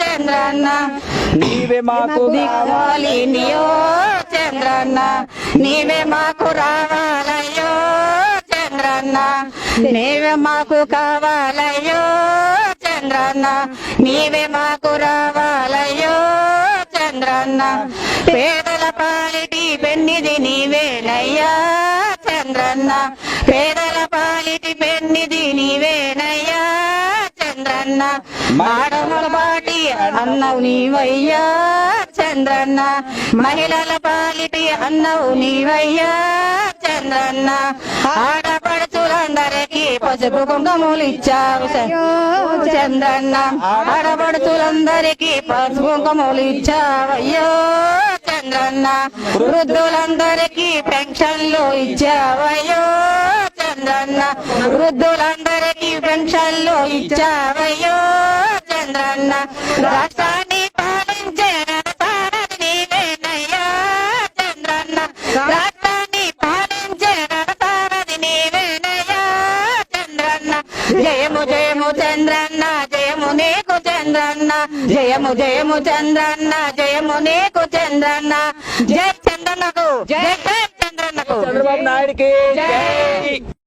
చంద్రన్న నీవే మాకు దిక్కాలి నీయో చంద్రన్న నీవే మాకు రావాలయ్యో చంద్రన్న నీవే మాకు కావాలయ్యో చంద్రన్న నీవే మాకు రావాలయ్యో చంద్రన్న. పేదల పాలిటి పెన్నిది నీవేనయ్యా చంద్రన్న పేదల పాలిటి చంద్రన్న మాడముల పాటి అన్నవు నీవయ్యా చంద్రన్న. మహిళల పాలిటి అన్నవు నీవయ్యా చంద్రన్న. ఆడపడుచులందరికీ పసుపు కుంకుమలు ఇచ్చావు చంద్రన్న. ఆడపడుచులందరికీ పసుపు కుంకుమలు ఇచ్చావయ్యో చంద్రన్న. వృద్ధులందరికీ పెన్షన్లు ఇచ్చావయ్యో చంద్రన్న. వృద్ధులందరికీ పెన్షన్లు ఇచ్చావయ్యో చంద్రన్న రాష్ట్రాన్ని పాలించే సారథి నీవేనయ్యా చంద్రన్న రాష్ట్రాన్ని పాలించే సారథి నీవేనయ్యా చంద్రన్న. జయము జయము చంద్రన్న జయము నీకు చంద్రన్న జయము జయము చంద్రన్న జయము నీకు చంద్రన్న. జయ చంద్రన్నకు జయ చంద్రన్నకు. చంద్రబాబు నాయుడికి